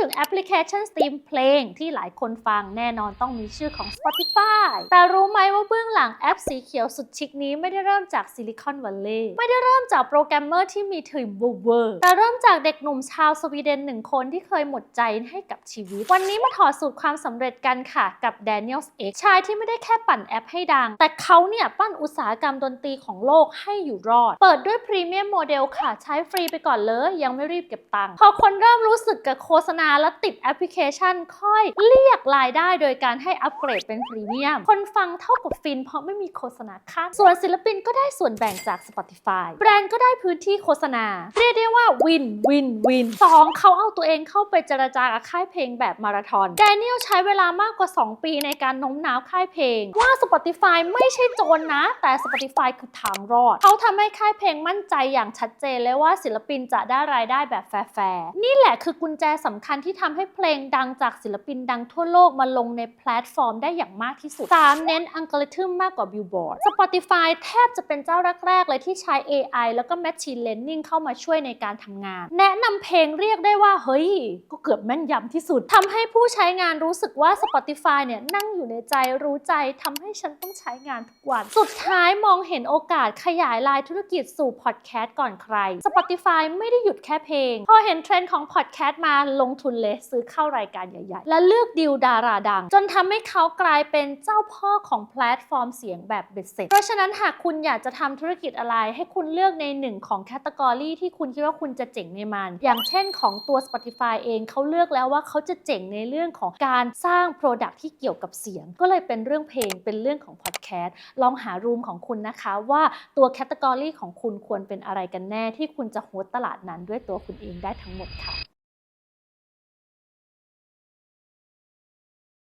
ถึงแอปพลิเคชันสตรีมเพลงที่หลายคนฟังแน่นอนต้องมีชื่อของ Spotify แต่รู้ไหมว่าเบื้องหลังแอปสีเขียวสุดชิคนี้ไม่ได้เริ่มจากซิลิคอนวัลเลย์ไม่ได้เริ่มจากโปรแกรมเมอร์ที่มีทีมเวอร์แต่เริ่มจากเด็กหนุ่มชาวสวีเดนหนึ่งคนที่เคยหมดใจให้กับชีวิต วันนี้มาถอดสูตรความสำเร็จกันค่ะกับ Daniel X ชายที่ไม่ได้แค่ปั่นแอปให้ดัง แต่เขาเนี่ยปั้นอุตสาหกรรมดนตรีของโลกให้อยู่รอด เปิดด้วยพรีเมียมโมเดลค่ะใช้ฟรีไปก่อนเลยยังไม่รีบเก็บตังค์พอคนเริ่มรู้สึกกับโฆษณาและติดแอปพลิเคชันค่อยเรียกรายได้โดยการให้อัปเกรดเป็นพรีเมียม คนฟังเท่ากับฟินเพราะไม่มีโฆษณาขั้นส่วนศิลปินก็ได้ส่วนแบ่งจาก Spotify แบรนด์ก็ได้พื้นที่โฆษณา เรียกได้ว่าวินวินวินสองเขาเอาตัวเองเข้าไปเจรจากับค่ายเพลงแบบมาราธอนแดเนียลใช้เวลามากกว่า 2 ปีในการโน้มน้าวค่ายเพลง ว่า Spotify ไม่ใช่โจรนะแต่ Spotify คือทางรอด เขาทำให้ค่ายเพลงมั่นใจอย่างชัดเจนเลยว่าศิลปินจะได้รายได้แบบแฟร์นี่แหละคือกุญแจสำคัญที่ทำให้เพลงดังจากศิลปินดังทั่วโลกมาลงในแพลตฟอร์มได้อย่างมากที่สุด 3. เน้นอัลกอริทึมมากกว่า Billboard Spotify แทบจะเป็นเจ้าแรก ๆ เลยที่ใช้ AI แล้วก็ Machine Learning เข้ามาช่วยในการทำงาน แนะนำเพลงเรียกได้ว่า เฮ้ย ก็เกือบแม่นยำที่สุดทำให้ผู้ใช้งานรู้สึกว่า Spotify เนี่ยนั่งอยู่ในใจรู้ใจทำให้ฉันต้องใช้งานทุกวัน สุดท้ายมองเห็นโอกาสขยายลายธุรกิจสู่พอดแคสต์ก่อนใคร Spotify ไม่ได้หยุดแค่เพลง พอเห็นเทรนด์ของพอดแคสต์มาลงทุนเลยซื้อเข้ารายการใหญ่ ๆ และเลือกดิวดาราดัง จนทำให้เขากลายเป็นเจ้าพ่อของแพลตฟอร์มเสียงแบบเบ็ดเสร็จ เพราะฉะนั้นหากคุณอยากจะทำธุรกิจอะไร ให้คุณเลือกในหนึ่งของแคตตากรีที่คุณคิดว่าคุณจะเจ๋งในมัน อย่างเช่นของตัว Spotify เองเขาเลือกแล้วว่าเขาจะเจ๋งในเรื่องของการสร้าง Product ที่เกี่ยวกับเสียง ก็เลยเป็นเรื่องเพลงเป็นเรื่องของพอดแคสต์ลองหารูมของคุณนะคะว่าตัวแคตตากรีของคุณควรเป็นอะไรกันแน่ที่คุณจะโฮสตลาดนั้นด้วยตัวคุณเองได้ทั้งหมดค่ะ